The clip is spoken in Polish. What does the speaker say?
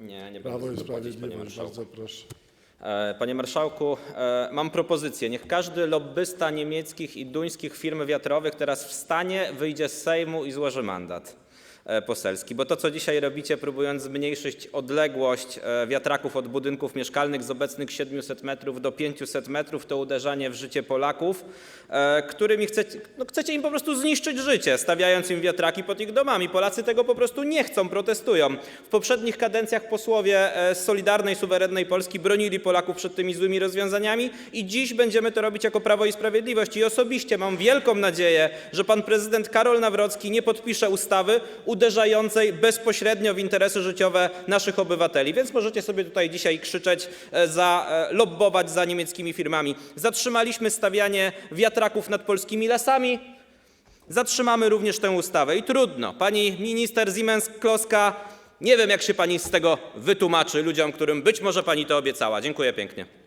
Nie, nie Prawo będę i dopowiedzieć, panie Sprawiedliwość, marszałku. bardzo proszę. E, Panie marszałku, e, mam propozycję. Niech każdy lobbysta niemieckich i duńskich firm wiatrowych teraz wstanie, wyjdzie z Sejmu i złoży mandat poselski. Bo to, co dzisiaj robicie, próbując zmniejszyć odległość e, wiatraków od budynków mieszkalnych z obecnych 700 metrów do 500 metrów, to uderzanie w życie Polaków, e, którymi chcecie, no chcecie im po prostu zniszczyć życie, stawiając im wiatraki pod ich domami. Polacy tego po prostu nie chcą, protestują. W poprzednich kadencjach posłowie e, z Solidarnej, Suwerennej Polski bronili Polaków przed tymi złymi rozwiązaniami i dziś będziemy to robić jako Prawo i Sprawiedliwość. I osobiście mam wielką nadzieję, że pan prezydent Karol Nawrocki nie podpisze ustawy uderzającej bezpośrednio w interesy życiowe naszych obywateli. Więc możecie sobie tutaj dzisiaj krzyczeć, e, e, lobbować za niemieckimi firmami. Zatrzymaliśmy stawianie wiatraków nad polskimi lasami, Zatrzymamy również tę ustawę i trudno. Pani minister Siemens-Kloska, nie wiem jak się pani z tego wytłumaczy ludziom, którym być może pani to obiecała. Dziękuję pięknie.